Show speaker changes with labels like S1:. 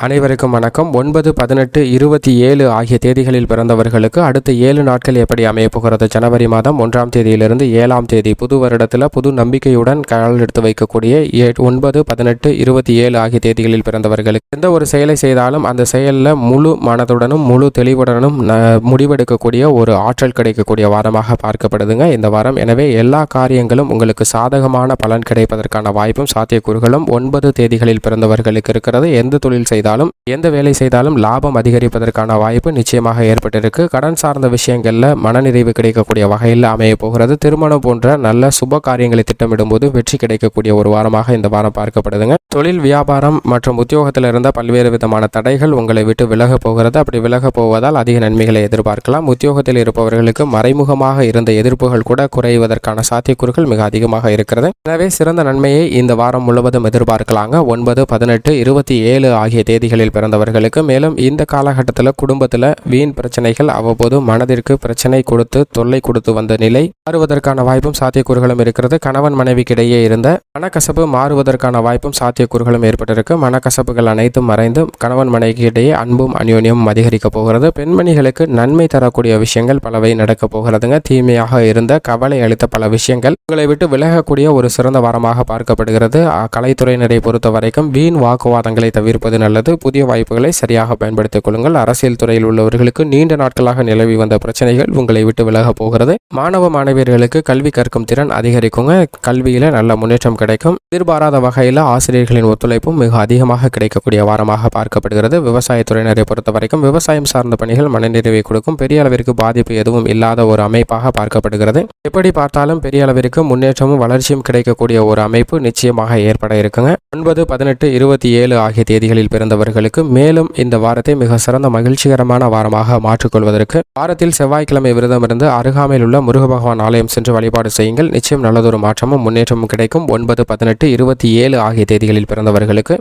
S1: அனைவருக்கும் வணக்கம். ஒன்பது பதினெட்டு இருபத்தி ஏழு ஆகிய தேதிகளில் பிறந்தவர்களுக்கு அடுத்த ஏழு நாட்கள் எப்படி அமையப்போகிறது ஜனவரி மாதம் ஒன்றாம் தேதியிலிருந்து ஏழாம் தேதி புது வருடத்தில் புது நம்பிக்கையுடன் கால் எடுத்து வைக்கக்கூடிய ஏ ஒன்பது பதினெட்டு இருபத்தி ஏழு ஆகிய தேதிகளில் பிறந்தவர்களுக்கு எந்த ஒரு செயலை செய்தாலும் அந்த செயலில் முழு மனதுடனும் முழு தெளிவுடனும் ந- முடிவெடுக்கக்கூடிய ஒரு ஆற்றல் கிடைக்கக்கூடிய வாரமாக பார்க்கப்படுதுங்க. இந்த வாரம் எனவே எல்லா காரியங்களும் உங்களுக்கு சாதகமான பலன் கிடைப்பதற்கான வாய்ப்பும் சாத்தியக்கூறுகளும் ஒன்பது தேதிகளில் பிறந்தவர்களுக்கு இருக்கிறது. எந்த தொழில் செய்தால் செய்தாலும் எந்த வேலை செய்தாலும் லாபம் அதிகரிப்பதற்கான வாய்ப்பு நிச்சயமாக ஏற்பட்டிருக்கு. கடன் சார்ந்த விஷயங்களில் மனநிறைவு கிடைக்கக்கூடிய வகையில் அமைய போகிறது. திருமணம் போன்ற நல்ல சுப காரியங்களை திட்டமிடும்போது வெற்றி கிடைக்கக்கூடிய ஒரு வாரமாக இந்த வாரம் பார்க்கப்படுதுங்க. தொழில் வியாபாரம் மற்றும் உத்தியோகத்தில் இருந்த பல்வேறு விதமான தடைகள் உங்களை விட்டு விலக போகிறது. அப்படி விலக போவதால் அதிக நன்மைகளை எதிர்பார்க்கலாம். உத்தியோகத்தில் இருப்பவர்களுக்கு மறைமுகமாக இருந்த எதிர்ப்புகள் கூட குறைவதற்கான சாத்தியக்கூறுகள் மிக அதிகமாக இருக்கிறது. எனவே சிறந்த நன்மையை இந்த வாரம் முழுவதும் எதிர்பார்க்கலாங்க. ஒன்பது பதினெட்டு இருபத்தி ஏழு ஆகிய தேதிகளில் பிறந்தவர்களுக்கு மேலும் இந்த காலகட்டத்தில் குடும்பத்தில் வீண் பிரச்சனைகள் அவ்வப்போது மனதிற்கு பிரச்சனை கொடுத்து தொல்லை கொடுத்து வந்த நிலை மாறுவதற்கான வாய்ப்பும் சாத்தியக்கூறுகளும் இருக்கிறது. கணவன் மனைவிக்கிடையே இருந்த மனக்கசப்பு மாறுவதற்கான வாய்ப்பும் சாத்திய சாத்தியக்கூறுகளும் ஏற்பட்டிருக்கு. மனக்கசப்புகள் அனைத்தும் மறைந்து கணவன் மனைவிக்கிடையே அன்பும் அந்யோன்யமும் அதிகரிக்கப் போகிறது. பெண்மணிகளுக்கு நன்மை தரக்கூடிய விஷயங்கள் பலவை நடக்கப் போகிறதுங்க. தீமையாக இருந்த கவலை அளித்த பல விஷயங்கள் உங்களை விட்டு விலகக்கூடிய ஒரு சிறந்த வாரமாக பார்க்கப்படுகிறது. கலைத்துறையினரை பொறுத்த வரைக்கும் வீண் வாக்குவாதங்களை தவிர்ப்பது நல்லது. புதிய வாய்ப்புகளை சரியாக பயன்படுத்திக் கொள்ளுங்கள். அரசியல் துறையில் உள்ளவர்களுக்கு நீண்ட நாட்களாக நிலவி வந்த பிரச்சனைகள் உங்களை விட்டு விலக போகிறது. மாணவ மாணவியர்களுக்கு கல்வி கற்கும் திறன் அதிகரிக்குங்க. கல்வியில நல்ல முன்னேற்றம் கிடைக்கும். எதிர்பாராத வகையில் ஆசிரியர்கள் விவசாயிகளின் ஒத்துழைப்பும் மிக அதிகமாக கிடைக்கக்கூடிய வாரமாக பார்க்கப்படுகிறது. விவசாயத்துறையினரை பொறுத்த வரைக்கும் விவசாயம் சார்ந்த பணிகள் மனநிறைவை கொடுக்கும். பெரிய அளவிற்கு பாதிப்பு எதுவும் இல்லாத ஒரு அமைப்பாக பார்க்கப்படுகிறது. எப்படி பார்த்தாலும் பெரிய அளவிற்கு முன்னேற்றமும் வளர்ச்சியும் கிடைக்கக்கூடிய ஒரு அமைப்பு நிச்சயமாக ஏற்பட இருக்குங்க. ஒன்பது பதினெட்டு இருபத்தி ஏழு ஆகிய தேதிகளில் பிறந்தவர்களுக்கு மேலும் இந்த வாரத்தை மிக சிறந்த மகிழ்ச்சிகரமான வாரமாக மாற்றிக்கொள்வதற்கு வாரத்தில் செவ்வாய்க்கிழமை விரதம் இருந்து அருகாமையில் உள்ள முருக பகவான் ஆலயம் சென்று வழிபாடு செய்யுங்கள். நிச்சயம் நல்லதொரு மாற்றமும் முன்னேற்றமும் கிடைக்கும். ஒன்பது பதினெட்டு இருபத்தி ஏழு ஆகிய தேதிகளில் பிறந்தவர்களுக்கு